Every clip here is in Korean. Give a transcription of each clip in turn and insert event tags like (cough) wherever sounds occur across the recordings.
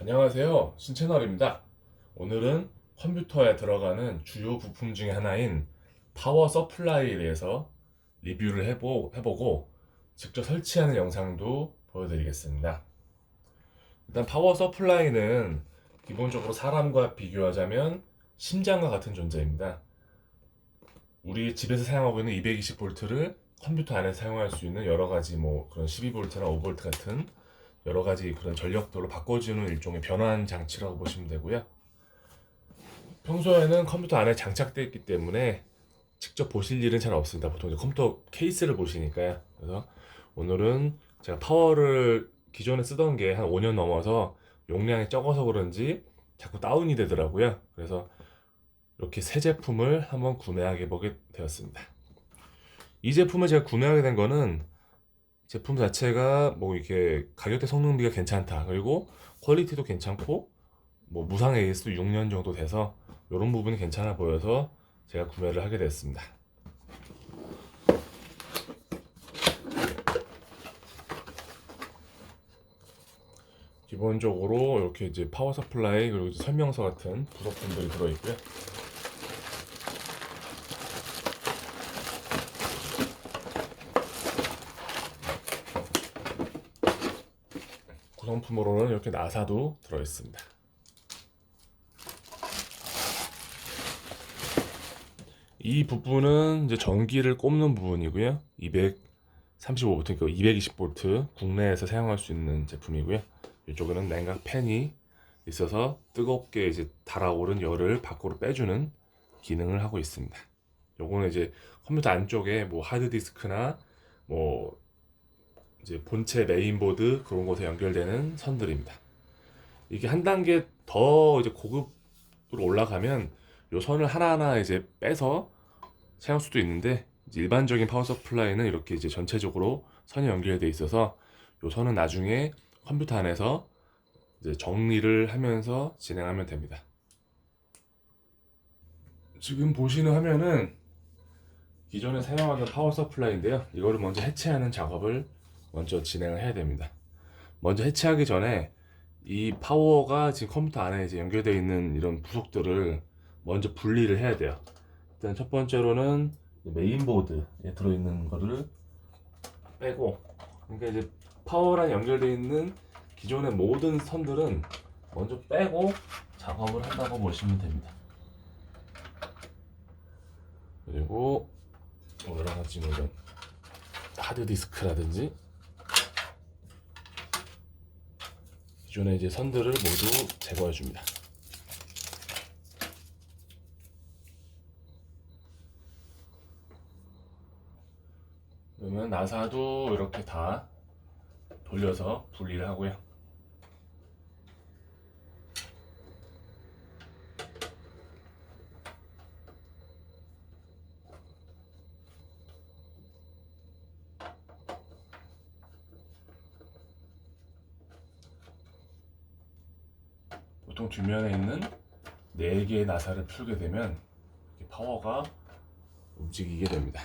안녕하세요. 신채널입니다. 오늘은 컴퓨터에 들어가는 주요 부품 중에 하나인 파워 서플라이에 대해서 리뷰를 해보, 해보고 직접 설치하는 영상도 보여드리겠습니다. 일단 파워 서플라이는 기본적으로 사람과 비교하자면 심장과 같은 존재입니다. 우리 집에서 사용하고 있는 220V를 컴퓨터 안에 사용할 수 있는 여러 가지 뭐 그런 12V나 5V 같은 여러 가지 그런 전력도로 바꿔주는 일종의 변환 장치라고 보시면 되고요. 평소에는 컴퓨터 안에 장착되어 있기 때문에 직접 보실 일은 잘 없습니다. 보통 이제 컴퓨터 케이스를 보시니까요. 그래서 오늘은 제가 파워를 기존에 쓰던 게 한 5년 넘어서 용량이 적어서 그런지 자꾸 다운이 되더라고요. 그래서 이렇게 새 제품을 한번 구매하게 보게 되었습니다. 이 제품을 제가 구매하게 된 거는 제품 자체가 뭐 이렇게 가격대 성능비가 괜찮다. 그리고 퀄리티도 괜찮고 뭐 무상 AS도 6년 정도 돼서 이런 부분이 괜찮아 보여서 제가 구매를 하게 됐습니다. 기본적으로 이렇게 이제 파워 서플라이 그리고 설명서 같은 부속품들이 들어있고요. 구성품으로는 이렇게 나사도 들어있습니다. 이 부분은 이제 전기를 꼽는 부분이고요. 235V, 그러니까 220V 국내에서 사용할 수 있는 제품이고요. 이쪽에는 냉각 팬이 있어서 뜨겁게 이제 달아오른 열을 밖으로 빼주는 기능을 하고 있습니다. 요거는 이제 컴퓨터 안쪽에 뭐 하드디스크나 뭐 이제 본체 메인보드 그런 곳에 연결되는 선들입니다. 이게 한 단계 더 이제 고급으로 올라가면 요 선을 하나하나 이제 빼서 사용할 수도 있는데 일반적인 파워 서플라이는 이렇게 이제 전체적으로 선이 연결되어 있어서 요 선은 나중에 컴퓨터 안에서 이제 정리를 하면서 진행하면 됩니다. 지금 보시는 화면은 기존에 사용하던 파워 서플라이인데요. 이거를 먼저 해체하는 작업을 먼저 진행을 해야 됩니다. 먼저 해체하기 전에 이 파워가 지금 컴퓨터 안에 이제 연결되어 있는 이런 부속들을 먼저 분리를 해야 돼요. 일단 첫 번째로는 메인보드에 들어있는 거를 빼고, 그러니까 이제 파워랑 연결되어 있는 기존의 모든 선들은 먼저 빼고 작업을 한다고 보시면 됩니다. 그리고 뭐 여러 가지 뭐 이런 하드디스크라든지 기존의 이제 선들을 모두 제거해 줍니다. 그러면 나사도 이렇게 다 돌려서 분리를 하고요. 보통 뒷면에 있는 4개의 나사를 풀게 되면 이 파워가 움직이게 됩니다.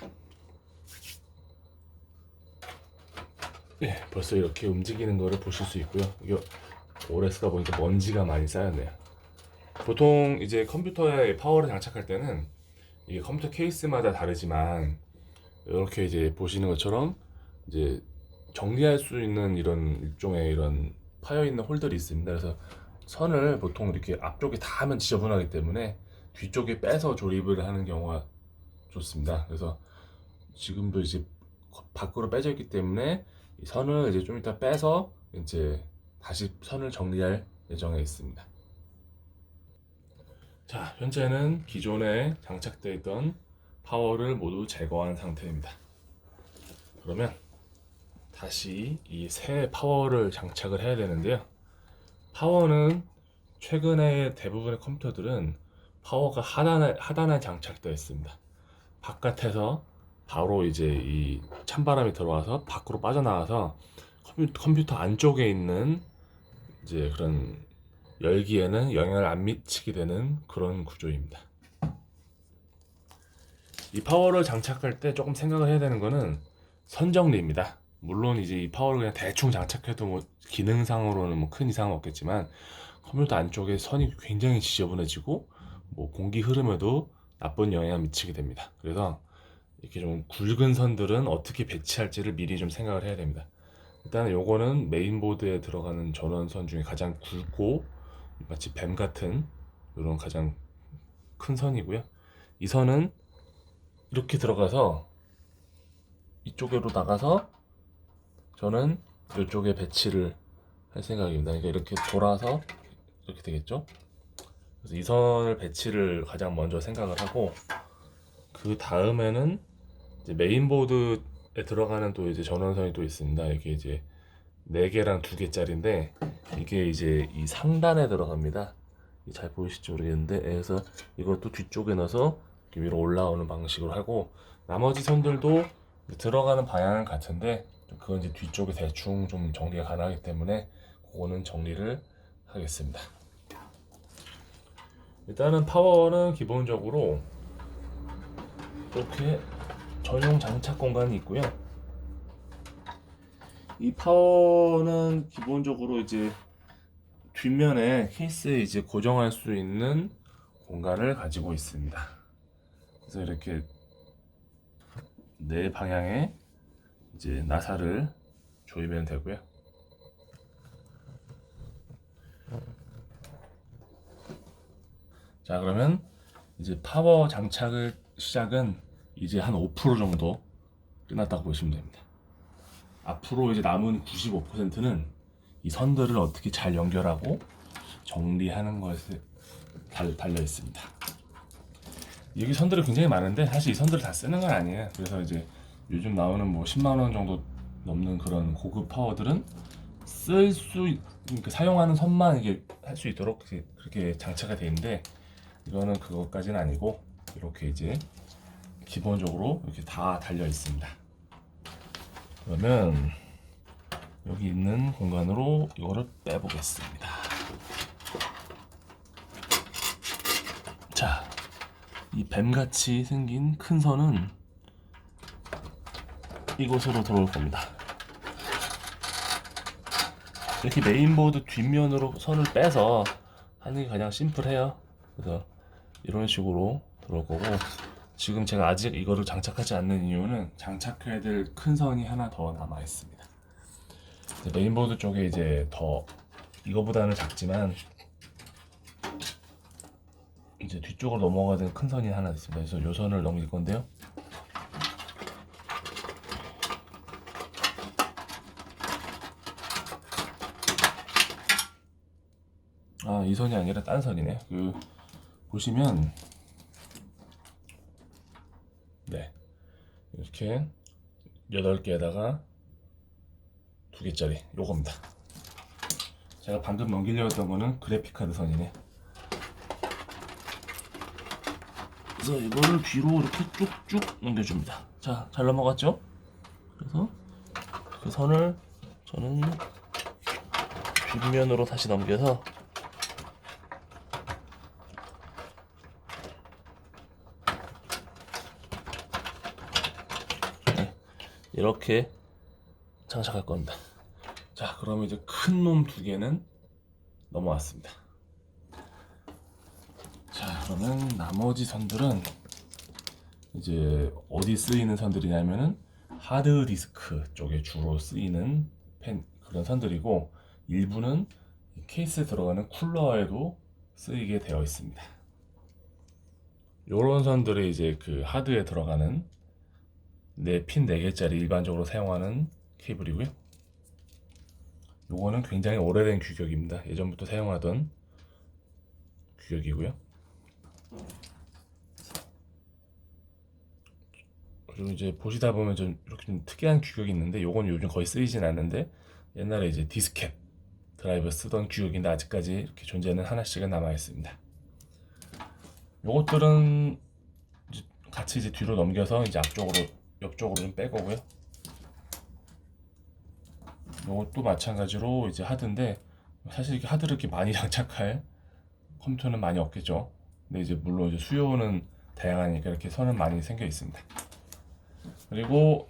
네, 벌써 이렇게 움직이는 거를 보실 수 있고요. 이게 오래 쓰다 보니까 먼지가 많이 쌓였네요. 보통 이제 컴퓨터에 파워를 장착할 때는 이게 컴퓨터 케이스마다 다르지만 이렇게 이제 보시는 것처럼 이제 정리할 수 있는 이런 일종의 이런 파여 있는 홀들이 있습니다. 그래서 선을 보통 이렇게 앞쪽에 다 하면 지저분하기 때문에 뒤쪽에 빼서 조립을 하는 경우가 좋습니다. 그래서 지금도 이제 밖으로 빼져 있기 때문에 이 선을 이제 좀 이따 빼서 이제 다시 선을 정리할 예정에 있습니다. 자, 현재는 기존에 장착되어 있던 파워를 모두 제거한 상태입니다. 그러면 다시 이 새 파워를 장착을 해야 되는데요. 파워는 최근에 대부분의 컴퓨터들은 파워가 하단에, 하단에 장착되어 있습니다. 바깥에서 바로 이제 이 찬바람이 들어와서 밖으로 빠져나와서 컴퓨- 컴퓨터 안쪽에 있는 이제 그런 열기에는 영향을 안 미치게 되는 그런 구조입니다. 이 파워를 장착할 때 조금 생각을 해야 되는 거는 선정리입니다. 물론 이제 이 파워를 그냥 대충 장착해도 뭐 기능상으로는 뭐 큰 이상은 없겠지만 컴퓨터 안쪽에 선이 굉장히 지저분해지고 뭐 공기 흐름에도 나쁜 영향을 미치게 됩니다. 그래서 이렇게 좀 굵은 선들은 어떻게 배치할지를 미리 좀 생각을 해야 됩니다. 일단 요거는 메인보드에 들어가는 전원선 중에 가장 굵고 마치 뱀 같은 이런 가장 큰 선이고요. 이 선은 이렇게 들어가서 이쪽으로 나가서 저는 이쪽에 배치를 할 생각입니다. 그러니까 이렇게 돌아서 이렇게 되겠죠? 그래서 이 선을 배치를 가장 먼저 생각을 하고 그 다음에는 메인보드에 들어가는 또 이제 전원선이 또 있습니다. 이게 이제 4개랑 2개짜리인데 이게 이제 이 상단에 들어갑니다. 이잘 보이실지 모르겠는데 그래서 이것도 뒤쪽에 넣어서 위로 올라오는 방식으로 하고 나머지 선들도 들어가는 방향은 같은데 그건 이제 뒤쪽에 대충 좀 정리가 가능하기 때문에 그거는 정리를 하겠습니다. 일단은 파워는 기본적으로 이렇게 전용 장착 공간이 있고요. 이 파워는 기본적으로 이제 뒷면에 케이스에 이제 고정할 수 있는 공간을 가지고 있습니다. 그래서 이렇게 네 방향에 이제 나사를 조이면 되고요. 자 그러면 이제 파워 장착을 시작은 이제 한 5% 정도 끝났다고 보시면 됩니다. 앞으로 이제 남은 95%는 이 선들을 어떻게 잘 연결하고 정리하는 것에 달, 달려 있습니다. 여기 선들이 굉장히 많은데 사실 이 선들을 다 쓰는 건 아니에요. 그래서 이제 요즘 나오는 뭐 10만 원 정도 넘는 그런 고급 파워들은 쓸 수 그러니까 사용하는 선만 이게 할 수 있도록 그렇게, 장착이 돼 있는데 이거는 그것까지는 아니고 이렇게 이제 기본적으로 이렇게 다 달려 있습니다. 그러면 여기 있는 공간으로 이거를 빼보겠습니다. 자, 이 뱀같이 생긴 큰 선은 이곳으로 들어올 겁니다. 이렇게 메인보드 뒷면으로 선을 빼서 하는 게 가장 심플해요. 그래서 이런 식으로 들어올 거고 지금 제가 아직 이거를 장착하지 않는 이유는 장착해야 될 큰 선이 하나 더 남아 있습니다. 메인보드 쪽에 이제 더 이거보다는 작지만 이제 뒤쪽으로 넘어가는 큰 선이 하나 있습니다. 그래서 요 선을 넘길 건데요. 아, 이 선이 아니라 딴 선이네. 그 보시면 네. 이렇게 8개에다가 2개짜리 요겁니다. 제가 방금 넘기려고 했던 거는 그래픽카드 선이네. 그래서 이거를 뒤로 이렇게 쭉쭉 넘겨줍니다. 자, 잘 넘어갔죠? 그래서 그 선을 저는 뒷면으로 다시 넘겨서 이렇게 장착할 겁니다. 자, 그러면 이제 큰 놈 두 개는 넘어왔습니다. 자, 그러면 나머지 선들은 이제 어디 쓰이는 선들이냐면은 하드 디스크 쪽에 주로 쓰이는 펜 그런 선들이고 일부는 이 케이스에 들어가는 쿨러에도 쓰이게 되어 있습니다. 요런 선들이 이제 그 하드에 들어가는 네, 핀 4개짜리 일반적으로 사용하는 케이블이고요. 요거는 굉장히 오래된 규격입니다. 예전부터 사용하던 규격이고요. 그리고 이제 보시다 보면 좀 이렇게 좀 특이한 규격이 있는데 요건 요즘 거의 쓰이진 않는데 옛날에 이제 디스켓 드라이버 쓰던 규격인데 아직까지 이렇게 존재는 하나씩은 남아 있습니다. 요것들은 이제 같이 이제 뒤로 넘겨서 이제 앞쪽으로 옆쪽으로 좀 빼고고요. 이것도 마찬가지로 이제 하드인데 사실 이렇게 하드를 이렇게 많이 (laughs) 장착할 컴퓨터는 많이 없겠죠. 근데 이제 물론 이제 수요는 다양하니까 이렇게 선은 많이 생겨 있습니다. 그리고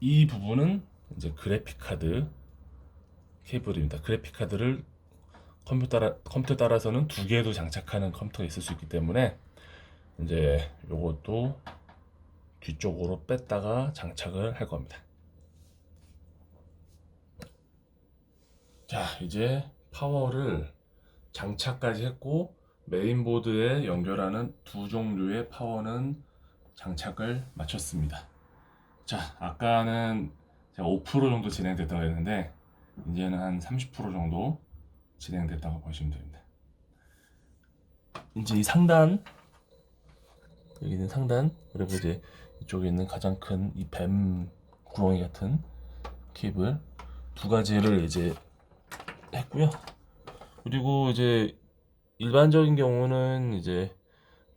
이 부분은 이제 그래픽 카드 케이블입니다. 그래픽 카드를 컴퓨터 따라, 컴퓨터 따라서는 두 개도 장착하는 컴퓨터가 있을 수 있기 때문에 이제 요것도 뒤쪽으로 뺐다가 장착을 할 겁니다. 자, 이제 파워를 장착까지 했고 메인보드에 연결하는 두 종류의 파워는 장착을 마쳤습니다. 자, 아까는 제가 5% 정도 진행됐다고 했는데 이제는 한 30% 정도 진행됐다고 보시면 됩니다. 이제 이 상단 여기 있는 상단 그리고 이제 이쪽에 있는 가장 큰 이 뱀 구렁이 같은 케이블 두 가지를 이제 했고요. 그리고 이제 일반적인 경우는 이제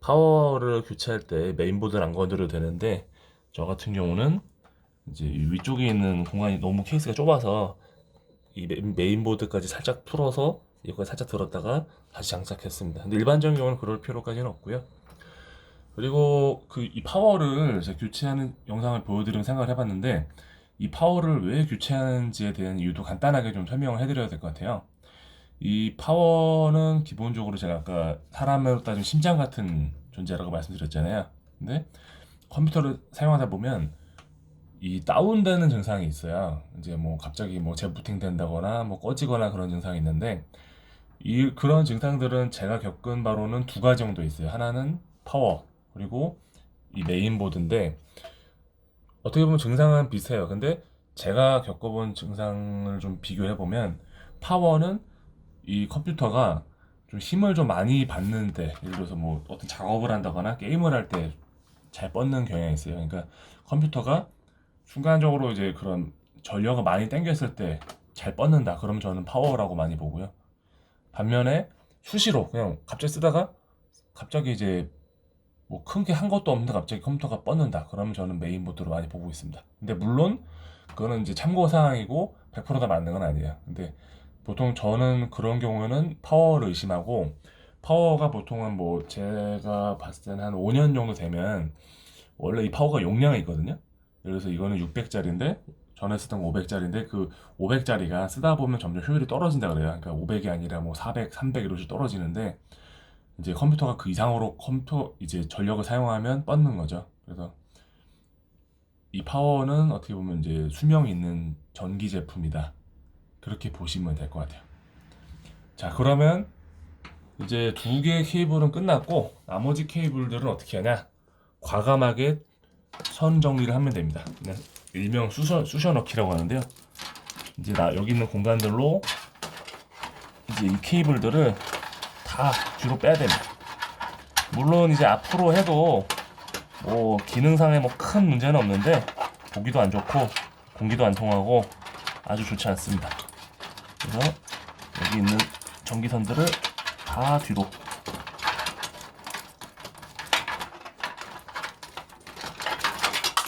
파워를 교체할 때 메인보드를 안 건드려도 되는데 저 같은 경우는 이제 이 위쪽에 있는 공간이 너무 케이스가 좁아서 이 메- 메인보드까지 살짝 풀어서 이거까지 살짝 들었다가 다시 장착했습니다. 근데 일반적인 경우는 그럴 필요까지는 없고요. 그리고 그 이 파워를 제가 교체하는 영상을 보여드리면 생각을 해봤는데 이 파워를 왜 교체하는지에 대한 이유도 간단하게 좀 설명을 해드려야 될 것 같아요. 이 파워는 기본적으로 제가 아까 사람으로 따지면 심장 같은 존재라고 말씀드렸잖아요. 근데 컴퓨터를 사용하다 보면 이 다운되는 증상이 있어요. 이제 뭐 갑자기 뭐 재부팅 된다거나 뭐 꺼지거나 그런 증상이 있는데 이 그런 증상들은 제가 겪은 바로는 두 가지 정도 있어요. 하나는 파워 그리고 이 메인보드인데 어떻게 보면 증상은 비슷해요. 근데 제가 겪어본 증상을 좀 비교해 보면 파워는 이 컴퓨터가 좀 힘을 좀 많이 받는데 예를 들어서 뭐 어떤 작업을 한다거나 게임을 할 때 잘 뻗는 경향이 있어요. 그러니까 컴퓨터가 순간적으로 이제 그런 전력을 많이 땡겼을 때 잘 뻗는다. 그러면 저는 파워라고 많이 보고요. 반면에 수시로 그냥 갑자기 쓰다가 갑자기 이제 뭐 큰 게 한 것도 없는데 갑자기 컴퓨터가 뻗는다. 그러면 저는 메인보드로 많이 보고 있습니다. 근데 물론 그거는 이제 참고 사항이고 100%다 맞는 건 아니에요. 근데 보통 저는 그런 경우에는 파워를 의심하고 파워가 보통은 뭐 제가 봤을 때는 한 5년 정도 되면 원래 이 파워가 용량이 있거든요. 예를 들어서 이거는 600짜리인데 전에 쓰던 500짜리인데 그 500짜리가 쓰다 보면 점점 효율이 떨어진다 그래요. 그러니까 500이 아니라 뭐 400, 300 이렇게 떨어지는데 이제 컴퓨터가 그 이상으로 컴퓨터 이제 전력을 사용하면 뻗는 거죠. 그래서 이 파워는 어떻게 보면 이제 수명 있는 전기 제품이다. 그렇게 보시면 될 것 같아요. 자, 그러면 이제 두 개의 케이블은 끝났고 나머지 케이블들은 어떻게 하냐? 과감하게 선 정리를 하면 됩니다. 일명 쑤셔, 쑤셔 넣기라고 하는데요. 이제 나 여기 있는 공간들로 이제 이 케이블들을 다 뒤로 빼야 됩니다. 물론 이제 앞으로 해도 뭐 기능상에 뭐 큰 문제는 없는데 보기도 안 좋고 공기도 안 통하고 아주 좋지 않습니다. 그래서 여기 있는 전기선들을 다 뒤로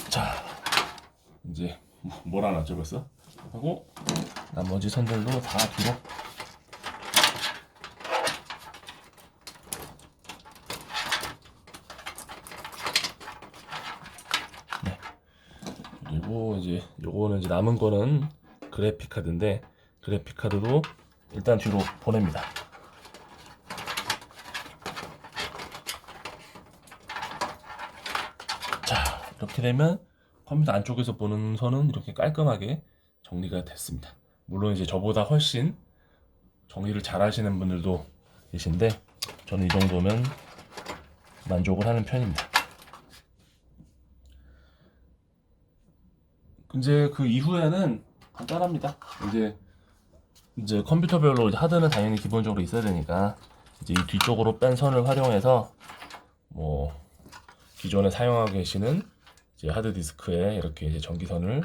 자 이제 뭘 하나 죠 벌써 하고 나머지 선들도 다 뒤로 네. 그리고 이제 요거는 이제 남은 거는 그래픽 카드인데 그래픽 카드도 일단 뒤로 보냅니다. 자, 이렇게 되면 컴퓨터 안쪽에서 보는 선은 이렇게 깔끔하게 정리가 됐습니다. 물론 이제 저보다 훨씬 정리를 잘 하시는 분들도 계신데 저는 이 정도면 만족을 하는 편입니다. 이제 그 이후에는 간단합니다. 이제 이제 컴퓨터별로 이제 하드는 당연히 기본적으로 있어야 되니까 이제 이 뒤쪽으로 뺀 선을 활용해서 뭐 기존에 사용하고 계시는 이제 하드 디스크에 이렇게 이제 전기선을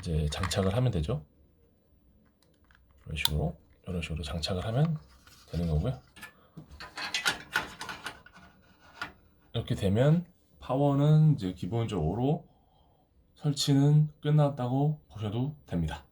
이제 장착을 하면 되죠. 이런 식으로 이런 식으로 장착을 하면 되는 거고요. 이렇게 되면 파워는 이제 기본적으로 설치는 끝났다고 보셔도 됩니다.